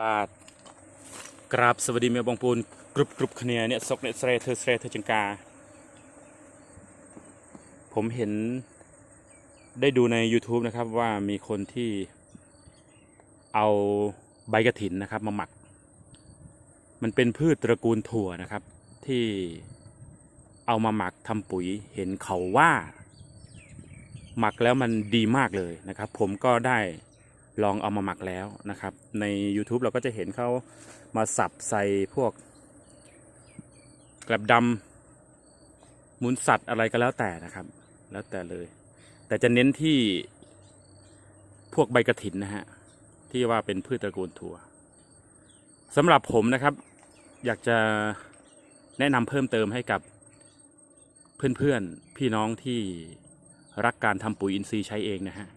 บาทกราบสวัสดีเมียบองปูนกรุบกรุบคเนียเนี่ยซกเนี่ยเสรเธอเสรเธอจังกา ผมเห็นได้ดูใน YouTube นะครับว่ามีคนที่เอาใบกระถินนะครับมาหมัก มันเป็นพืชตระกูลถั่วนะครับ ที่เอามาหมักทำปุ๋ยเห็นเขาว่า หมักแล้วมันดีมากเลยนะครับ ผมก็ได้ ลองเอามาหมักแล้วนะครับ ใน YouTube เราก็จะเห็นเขามาสับใส่พวกกระดำมุนสัตว์อะไรก็แล้วแต่นะครับ แล้วแต่เลย แต่จะเน้นที่พวกใบกระถินนะฮะ ที่ว่าเป็นพืชตระกูลถั่วสำหรับผมนะครับ อยากจะแนะนำเพิ่มเติมให้กับเพื่อนๆ พี่น้องที่รักการทำปุ๋ยอินทรีย์ใช้เองนะฮะ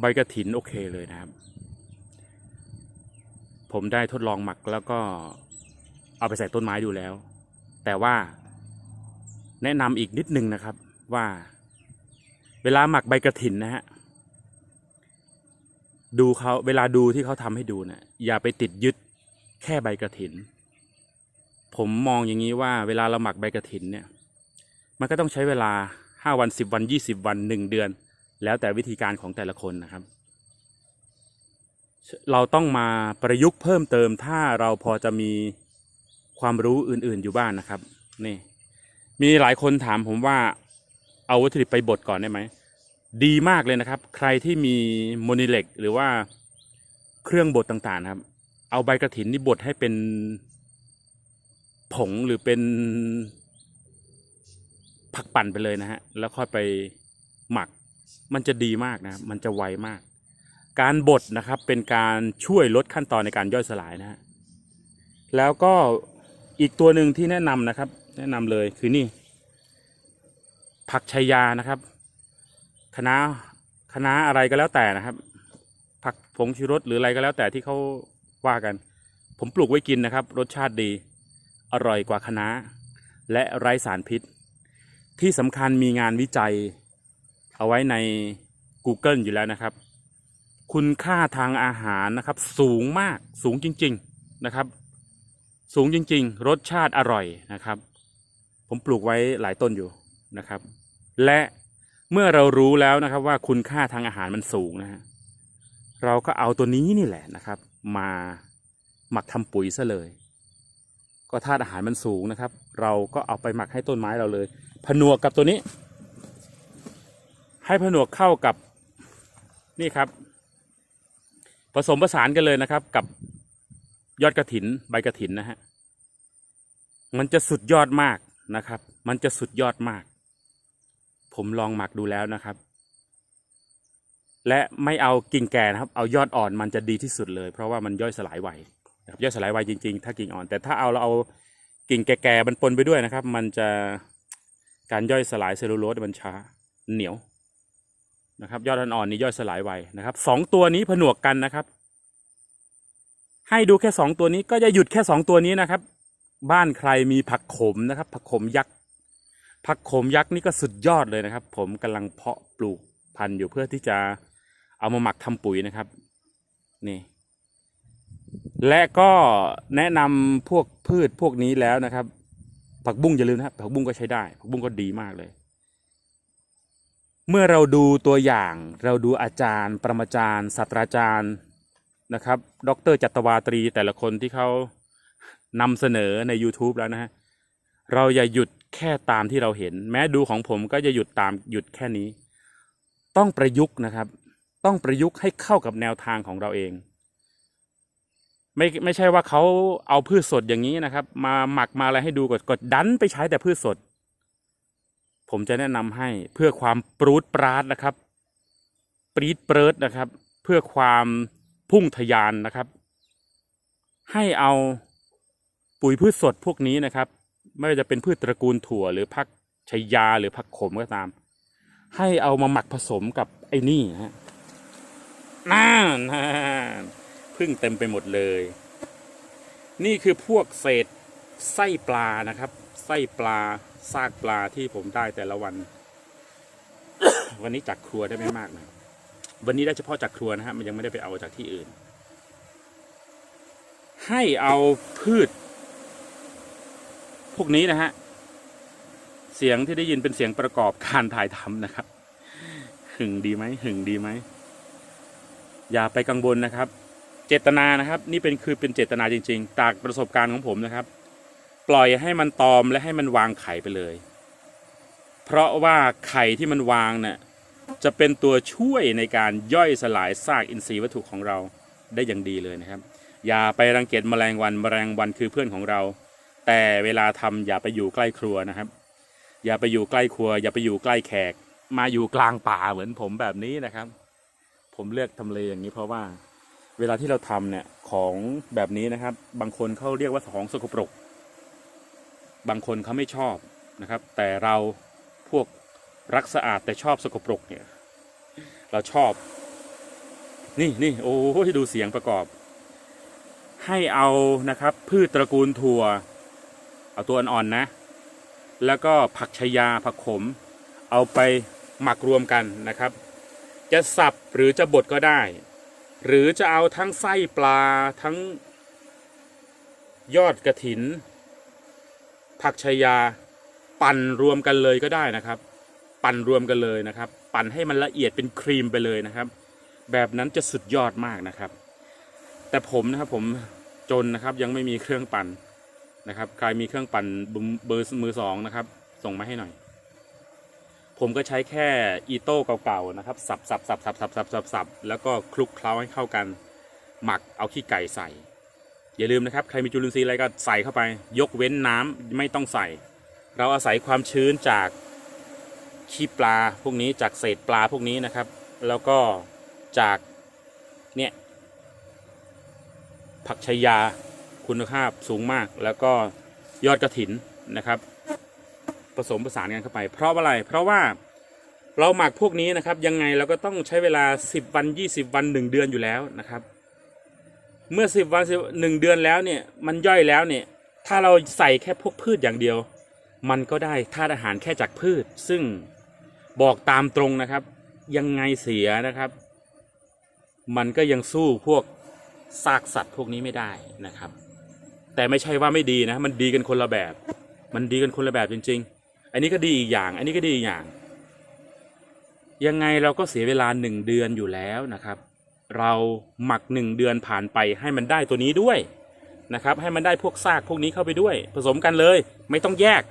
ใบกระถินโอเคเลยนะครับ ผมได้ทดลองหมักแล้วก็เอาไปใส่ต้นไม้ดูแล้ว แต่ว่าแนะนำอีกนิดนึงนะครับว่า เวลาหมักใบกระถินนะฮะดูเขาเวลาดูที่เขาทำให้ดูนะอย่าไปติดยึดแค่ใบกระถิน ผมมองอย่างนี้ว่าเวลาเราหมักใบกระถินเนี่ย มันก็ต้องใช้เวลาห้าวันสิบวันยี่สิบวันหนึ่งเดือน แล้วแต่วิธีการของแต่ละคนนะครับ เราต้องมาประยุกต์เพิ่มเติมถ้าเราพอจะมีความรู้อื่นๆอยู่บ้างนนะครับนี่มีหลายคนถามผมว่าเอาวัตถุดิบไปบดก่อนได้ไหม ดีมากเลยนะครับ ใครที่มีโมนิเล็กหรือว่าเครื่องบดต่างๆครับ เอาใบกระถินนี่บดให้เป็นผงหรือเป็นผักปั่นไปเลยนะฮะ แล้วค่อยไปหมัก มันจะดีมากนะมันจะไวมาก การบดนะครับเป็นการช่วยลดขั้นตอนในการย่อยสลายนะฮะแล้วก็อีกตัวหนึ่งที่แนะนำนะครับ แนะนำเลยคือนี่ ผักชายานะครับคะน้าคะน้าอะไรก็แล้วแต่นะครับ ผักผงชูรสหรืออะไรก็แล้วแต่ที่เขาว่ากัน ผมปลูกไว้กินนะครับ รสชาติดี อร่อยกว่าคะน้าและไร้สารพิษ ที่สำคัญมีงานวิจัย เอาไว้ใน Google อยู่แล้วนะครับ คุณค่าทางอาหารนะครับ สูงมากสูงจริง ๆนะครับ สูงจริง ๆ รสชาติอร่อยนะครับ ผมปลูกไว้หลายต้นอยู่นะครับ และเมื่อเรารู้แล้วนะครับว่าคุณค่าทางอาหารมันสูงนะฮะเราก็เอาตัวนี้นี่แหละนะครับ มาหมักทำปุ๋ยซะเลย ก็ธาตุอาหารมันสูงนะครับ เราก็เอาไปหมักให้ต้นไม้เราเลย ผนวกกับตัวนี้ ให้ผนวกเข้ากับนี่ครับ ผสมผสานกันเลยนะครับ กับยอดกระถินใบกระถินนะฮะมันจะสุดยอดมากนะครับ มันจะสุดยอดมาก ผมลองหมักดูแล้วนะครับ และไม่เอากิ่งแก่นะครับ เอายอดอ่อนมันจะดีที่สุดเลย เพราะว่ามันย่อยสลายไวนะครับย่อยสลายไวจริง ๆ ถ้ากิ่งอ่อน แต่ถ้าเอาเราเอากิ่งแก่ๆมันปนไปด้วยนะครับ มันจะการย่อยสลายเซลลูโลสมันช้าเหนียว นะครับ ยอดอ่อนๆนี่ย่อยสลายไวนะครับสองตัวนี้ผนวกกันนะครับ ให้ดูแค่สองตัวนี้ก็จะหยุดแค่สองตัวนี้นะครับ บ้านใครมีผักขมนะครับ ผักขมยักษ์ผักขมยักษ์นี่ก็สุดยอดเลยนะครับ ผมกำลังเพาะปลูกพันธุ์อยู่เพื่อที่จะเอามาหมักทำปุ๋ยนะครับ นี่ และก็แนะนำพวกพืชพวกนี้แล้วนะครับ ผักบุ้งอย่าลืมนะครับผักบุ้งก็ใช้ได้ ผักบุ้งก็ดีมากเลย เมื่อเราดูตัวอย่างเราดูอาจารย์ ประมาจารย์ศาสตราจารย์นะครับ ดรจัตวาตรีแต่ละคนที่เขานำเสนอใน YouTube แล้วนะฮะเราอย่าหยุดแค่ตามที่เราเห็น แม้ดูของผมก็จะหยุดตามหยุดแค่นี้ ต้องประยุกต์นะครับ ต้องประยุกต์ให้เข้ากับแนวทางของเราเอง ไม่ไม่ใช่ว่าเขาเอาพืชสดอย่างนี้นะครับ มาหมักมาอะไรให้ดูกดกดดันไปใช้แต่พืชสด ผมจะแนะนำให้เพื่อความปรูดปราดนะครับ ปรีดเปิดนะครับ เพื่อความพุ่งทยานนะครับ ให้เอาปุ๋ยพืชสดพวกนี้นะครับ ไม่ว่าจะเป็นพืชตระกูลถั่ว หรือผักชายาหรือผักขมก็ตาม ให้เอามาหมักผสมกับไอ้นี่ฮะน่านพึ่งเต็มไปหมดเลย นี่คือพวกเศษไส้ปลานะครับ ไส้ปลา ซากปลาที่ผมได้แต่ละวัน วันนี้จากครัวได้ไม่มากนะวันนี้ได้เฉพาะจากครัวนะฮะมันยังไม่ได้ไปเอาจากที่อื่น ให้เอาพืช พวกนี้นะฮะเสียงที่ได้ยินเป็นเสียงประกอบการถ่ายทำนะครับ หึงดีไหมหึงดีไหมอย่าไปกังวลนะครับ เจตนานะครับ นี่เป็นคือเป็นเจตนาจริง ๆ จากประสบการณ์ของผมนะครับ ปล่อยให้มันตอมและให้มันวางไข่ไปเลย เพราะว่าไข่ที่มันวางเนี่ยจะเป็นตัวช่วยในการย่อยสลายซากอินทรีย์วัตถุของเราได้อย่างดีเลยนะครับ อย่าไปรังเกียจแมลงวันแมลงวันคือเพื่อนของเรา แต่เวลาทำอย่าไปอยู่ใกล้ครัวนะครับ อย่าไปอยู่ใกล้ครัว อย่าไปอยู่ใกล้แขก มาอยู่กลางป่าเหมือนผมแบบนี้นะครับ ผมเลือกทำเลอย่างนี้เพราะว่า เวลาที่เราทำเนี่ยของแบบนี้นะครับ บางคนเขาเรียกว่าของสกปรก บางคนเขาไม่ชอบนะครับ แต่เราพวกรักสะอาดแต่ชอบสกปรกเนี่ย เราชอบ นี่นี่โอ้ดูเสียงประกอบ ให้เอานะครับ พืชตระกูลถั่ว เอาตัวอ่อนๆนะ แล้วก็ผักชายาผักขม เอาไปหมักรวมกันนะครับ จะสับหรือจะบดก็ได้ หรือจะเอาทั้งไส้ปลาทั้งยอดกระถิน ผักชายา ปั่นรวมกันเลยก็ได้นะครับ ปั่นรวมกันเลยนะครับ ปั่นให้มันละเอียดเป็นครีมไปเลยนะครับ แบบนั้นจะสุดยอดมากนะครับ แต่ผมนะครับผมจนนะครับยังไม่มีเครื่องปั่นนะครับใครมีเครื่องปั่นเบอร์มือสองนะครับ ส่งมาให้หน่อย ผมก็ใช้แค่อีโต้เก่าๆนะครับสับสับสับสับสับสับสับแล้วก็คลุกเคล้าให้เข้ากัน หมักเอาขี้ไก่ใส่ อย่าลืมนะครับใครมีจุลินทรีย์อะไรก็ใส่เข้าไป ยกเว้นน้ำไม่ต้องใส่ เราอาศัยความชื้นจากขี้ปลาพวกนี้จากเศษปลาพวกนี้นะครับ แล้วก็จากเนี่ยผักชายาคุณภาพสูงมาก แล้วก็ยอดกระถินนะครับ ผสมผสานกันเข้าไป เพราะอะไรเพราะว่าเราหมักพวกนี้นะครับยังไงเราก็ต้องใช้เวลา 10 วัน 20 วัน 1 เดือนอยู่แล้วนะครับ เมื่อ10วัน10 1เดือนแล้วเนี่ยมันย่อยแล้วเนี่ยถ้าเราใส่แค่พวกพืชอย่างเดียว มันก็ได้ธาตุอาหารแค่จากพืช ซึ่งบอกตามตรงนะครับ ยังไงเสียนะครับ มันก็ยังสู้พวกซากสัตว์พวกนี้ไม่ได้นะครับ แต่ไม่ใช่ว่าไม่ดีนะ มันดีกันคนละแบบ มันดีกันคนละแบบจริง ๆ อันนี้ก็ดีอีกอย่าง อันนี้ก็ดีอีกอย่าง ยังไงเราก็เสียเวลาหนึ่งเดือนอยู่แล้วนะครับ เราหมักหนึ่งเดือนผ่านไปให้มันได้ตัวนี้ด้วยนะครับให้มันได้พวกซากพวกนี้เข้าไปด้วย ผสมกันเลยไม่ต้องแยก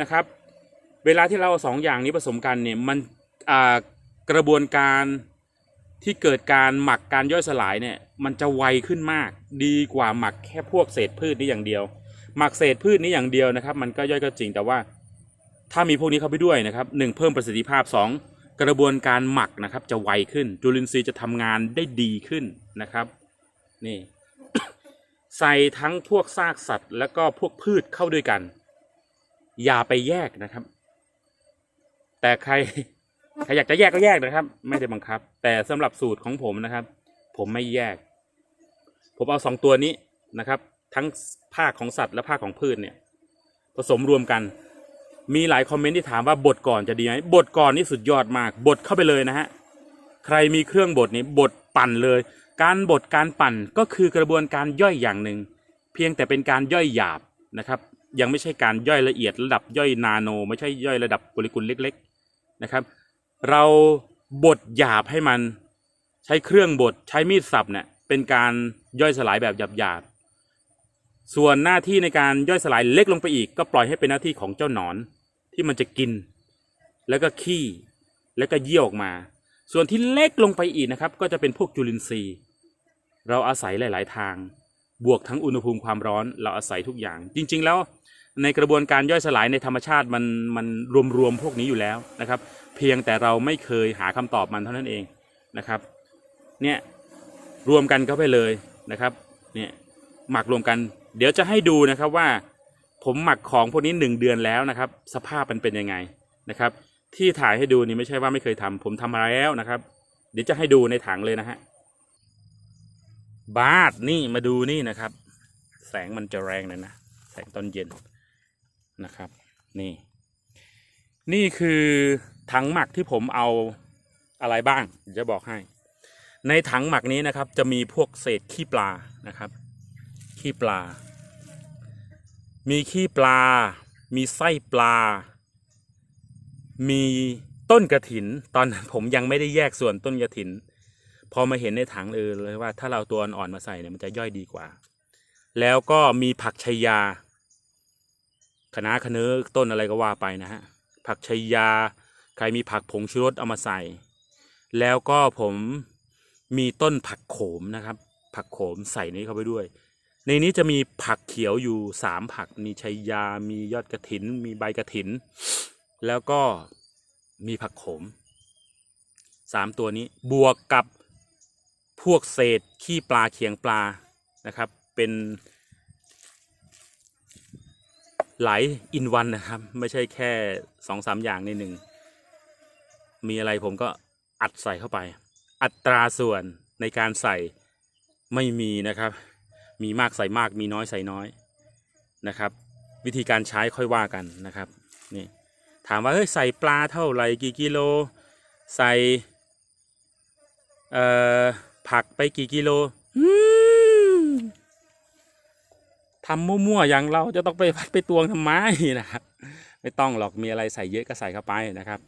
นะครับ เวลาที่เราเอาสองอย่างนี้ผสมกันเนี่ยมันกระบวนการที่เกิดการหมักการย่อยสลายเนี่ยมันจะไวขึ้นมาก ดีกว่าหมักแค่พวกเศษพืชนี้อย่างเดียว หมักเศษพืชนี้อย่างเดียวนะครับ มันก็ย่อยก็จริงแต่ว่าถ้ามีพวกนี้เข้าไปด้วยนะครับหนึ่งเพิ่มประสิทธิภาพสอง กระบวนการหมักนะครับจะไวขึ้น จุลินทรีย์จะทำงานได้ดีขึ้นนะครับนี่ใส่ทั้งพวกซากสัตว์ แล้วก็พวกพืชเข้าด้วยกัน อย่าไปแยกนะครับ แต่ใครใครอยากจะแยกก็แยกนะครับ ไม่ได้บังคับ แต่สำหรับสูตรของผมนะครับ ผมไม่แยก ผมเอาสองตัวนี้นะครับ ทั้งภาคของสัตว์และภาคของพืชเนี่ย ผสมรวมกัน มีหลายคอมเมนต์ที่ถามว่าบดก่อนจะดีไหมบดก่อนนี่สุดยอดมากบดเข้าไปเลยนะฮะ ใครมีเครื่องบดนี่บดปั่นเลย การบดการปั่นก็คือกระบวนการย่อยอย่างหนึ่ง เพียงแต่เป็นการย่อยหยาบนะครับ ยังไม่ใช่การย่อยละเอียดระดับย่อยนาโน ไม่ใช่ย่อยระดับโมเลกุลเล็ก ๆนะครับ เราบดหยาบให้มัน ใช้เครื่องบดใช้มีดสับเนี่ยเป็นการย่อยสลายแบบหยาบๆ ส่วนหน้าที่ในการย่อยสลายเล็กลงไปอีก ก็ปล่อยให้เป็นหน้าที่ของเจ้าหนอนที่มันจะกิน แล้วก็ขี้แล้วก็เยี่ยวออกมา ส่วนที่เล็กลงไปอีกนะครับ ก็จะเป็นพวกจุลินทรีย์ เราอาศัยหลาย ๆ ทาง บวกทั้งอุณหภูมิความร้อนเราอาศัยทุกอย่าง จริง ๆ แล้วในกระบวนการย่อยสลายในธรรมชาติมันมันรวมๆพวกนี้อยู่แล้วนะครับ เพียงแต่เราไม่เคยหาคำตอบมันเท่านั้นเองนะครับ เนี่ยรวมกันเข้าไปเลยนะครับ เนี่ยหมักรวมกัน เดี๋ยวจะให้ดูนะครับว่า ผมหมักของพวกนี้หนึ่งเดือนแล้วนะครับ สภาพมันเป็นยังไงนะครับ ที่ถ่ายให้ดูนี่ไม่ใช่ว่าไม่เคยทำผมทำมาแล้วนะครับ เดี๋ยวจะให้ดูในถังเลยนะฮะบาดนี่มาดูนี่นะครับ แสงมันจะแรงหน่อยนะแสงตอนเย็นนะครับ นี่ นี่คือถังหมักที่ผมเอาอะไรบ้างจะบอกให้ ในถังหมักนี้นะครับ จะมีพวกเศษขี้ปลานะครับ ขี้ปลา มีขี้ปลา มีไส้ปลา มีต้นกระถิน ตอนผมยังไม่ได้แยกส่วนต้นกระถิน พอมาเห็นในถังเออเลยว่าถ้าเราตัวอ่อนมาใส่เนี่ยมันจะย่อยดีกว่า แล้วก็มีผักชายาคะน้าคะเนื้อต้นอะไรก็ว่าไปนะฮะ ผักชายา ใครมีผักผงชูรสเอามาใส่ แล้วก็ผมมีต้นผักโขมนะครับ ผักโขมใส่นี้เข้าไปด้วย ในนี้จะมีผักเขียวอยู่สามผักมีชัยยา มียอดกระถิน มีใบกระถิน แล้วก็มีผักโขมสามตัวนี้บวกกับพวกเศษขี้ปลาเขียงปลานะครับ เป็นหลายอินวันนะครับ ไม่ใช่แค่สองสามอย่างในหนึ่ง มีอะไรผมก็อัดใส่เข้าไป อัตราส่วนในการใส่ไม่มีนะครับ มีมากใส่มากมีน้อยใส่น้อยนะครับ วิธีการใช้ค่อยว่ากันนะครับนี่ถามว่าเฮ้ยใส่ปลาเท่าไหร่กี่กิโล ใส่เอ่อผักไปกี่กิโลทำมั่วๆอย่างเราจะต้องไปวัดไปตวงทำไมนะครับไม่ต้องหรอกมีอะไรใส่เยอะก็ใส่เข้าไปนะครับ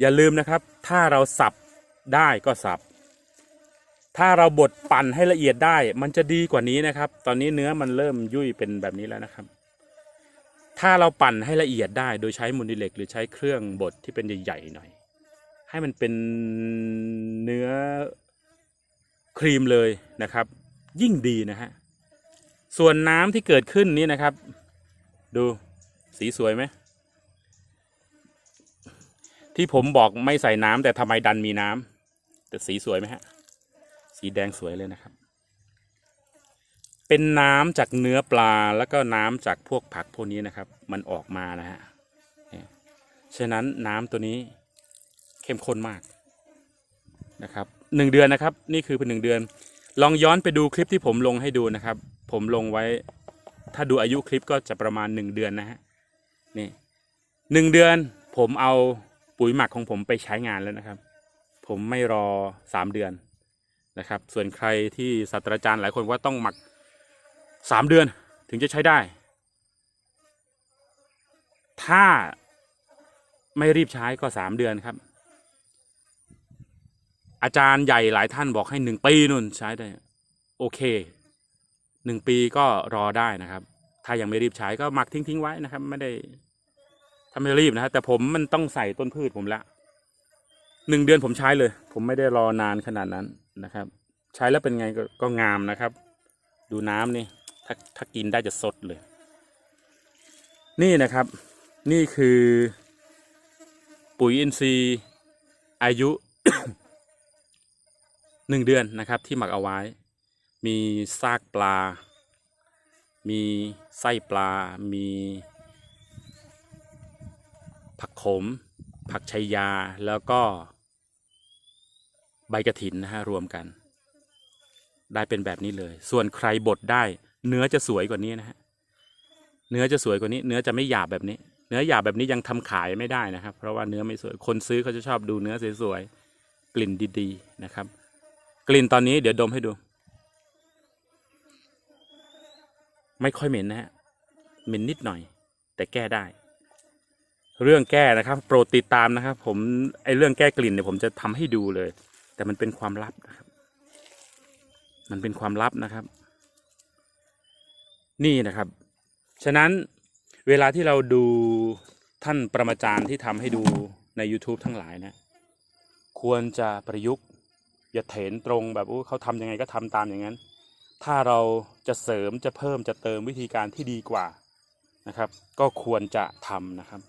อย่าลืมนะครับ ถ้าเราสับได้ก็สับ ถ้าเราบดปั่นให้ละเอียดได้ มันจะดีกว่านี้นะครับ ตอนนี้เนื้อมันเริ่มยุ่ยเป็นแบบนี้แล้วนะครับ ถ้าเราปั่นให้ละเอียดได้ โดยใช้มูลดิเล็กหรือใช้เครื่องบดที่เป็นใหญ่ๆหน่อย ให้มันเป็นเนื้อครีมเลยนะครับ ยิ่งดีนะฮะส่วนน้ำที่เกิดขึ้นนี้นะครับ ดูสีสวยไหมที่ผมบอกไม่ใส่น้ำแต่ทำไมดันมีน้ำแต่สีสวยไหมฮะ สีแดงสวยเลยนะครับ เป็นน้ำจากเนื้อปลาแล้วก็น้ำจากพวกผักพวกนี้นะครับ มันออกมานะฮะเฉะนั้นน้ำตัวนี้เข้มข้นมากนะครับหนึ่งเดือนนะครับ นี่คือเป็นหนึ่งเดือน ลองย้อนไปดูคลิปที่ผมลงให้ดูนะครับ ผมลงไว้ ถ้าดูอายุคลิปก็จะประมาณหนึ่งเดือนนะฮะนี่หนึ่งเดือนผมเอาปุ๋ยหมักของผมไปใช้งานแล้วนะครับ ผมไม่รอสามเดือน นะครับ ส่วนใครที่ศาสตราจารย์หลายคนว่าต้องหมักสามเดือนถึงจะใช้ได้ ถ้าไม่รีบใช้ก็สามเดือนครับ อาจารย์ใหญ่หลายท่านบอกให้หนึ่งปีนุ่นใช้ได้ โอเคหนึ่งปีก็รอได้นะครับ ถ้ายังไม่รีบใช้ก็หมักทิ้งๆไว้นะครับ ไม่ได้ถ้าไม่รีบนะฮะแต่ผมมันต้องใส่ต้นพืชผมละ หนึ่งเดือนผมใช้เลย ผมไม่ได้รอนานขนาดนั้นนะครับ ใช้แล้วเป็นไงก็งามนะครับ ดูน้ำนี่ถ้าถ้ากินได้จะสดเลย นี่นะครับ นี่คือ ปุ๋ยอินทรีย์อายุหนึ่งเดือนนะครับ ที่หมักเอาไว้ มีซากปลา มีไส้ปลา มี ผักขม ผักชัยยาแล้วก็ ใบกระถินนะฮะรวมกัน ได้เป็นแบบนี้เลย ส่วนใครบดได้ เนื้อจะสวยกว่านี้นะฮะเนื้อจะสวยกว่านี้ เนื้อจะไม่หยาบแบบนี้ เนื้อหยาบแบบนี้ยังทำขายไม่ได้นะครับ เพราะว่าเนื้อไม่สวยคนซื้อเขาจะชอบดูเนื้อสวยๆกลิ่นดีๆนะครับ กลิ่นตอนนี้เดี๋ยวดมให้ดู ไม่ค่อยเหม็นนะฮะเหม็นนิดหน่อย แต่แก้ได้เรื่องแก้นะครับ โปรดติดตามนะครับ ผมไอเรื่องแก้กลิ่นเนี่ยผมจะทำให้ดูเลย แต่มันเป็นความลับนะครับ มันเป็นความลับนะครับ นี่นะครับ ฉะนั้นเวลาที่เราดูท่านประมาจารย์ที่ทำให้ดูใน YouTube ทั้งหลายนะ ควรจะประยุกต์ อย่าเถนตรงแบบโอ้เขาทำยังไงก็ทำตามอย่างนั้น ถ้าเราจะเสริมจะเพิ่มจะเติมวิธีการที่ดีกว่านะครับ ก็ควรจะทำนะครับ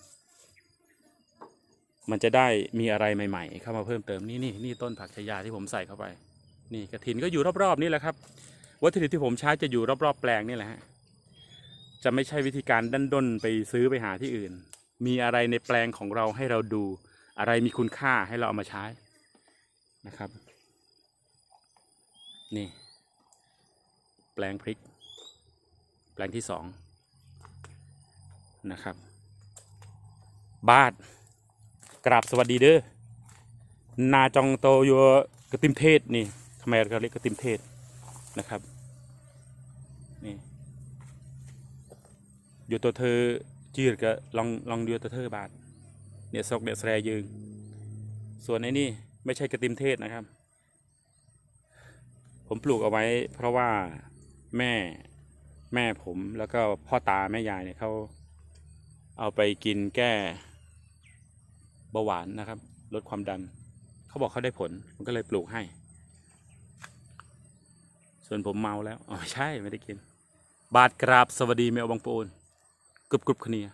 มันจะได้มีอะไรใหม่ๆ เข้ามาเพิ่มเติมนี่นี่นี่ต้นผักชายาที่ผมใส่เข้าไป นี่กระถินก็อยู่รอบๆนี่แหละครับ วัตถุดิบที่ผมใช้จะอยู่รอบๆแปลงนี่แหละฮะจะไม่ใช่วิธีการดันด้นไปซื้อไปหาที่อื่น มีอะไรในแปลงของเราให้เราดู อะไรมีคุณค่าให้เราเอามาใช้นะครับ นี่ แปลงพริก แปลงที่สองนะครับ บาท กราบสวัสดีเด้อนาจองโตอยู่กระติมเทศนี่ทำไมเขาเรียกกระติมเทศนะครับนี่อยู่ตัวเธอจืดก็ลองลองอยู่ตัวเธอบาทเนี่ยซอกเนี่ยแสรยืงส่วนไอ้นี่ไม่ใช่กระติมเทศนะครับ ผมปลูกเอาไว้ เพราะว่าแม่แม่ผมแล้วก็พ่อตาแม่ยายเนี่ยเขาเอาไปกินแก้ เบาหวานนะครับ ลดความดัน เขาบอกเขาได้ผลมันก็เลยปลูกให้ ส่วนผมเมาแล้ว อ๋อ ใช่ ไม่ได้กิน บาทกราบสวัสดีเมลบางปูนกรุบกรุบขเนีย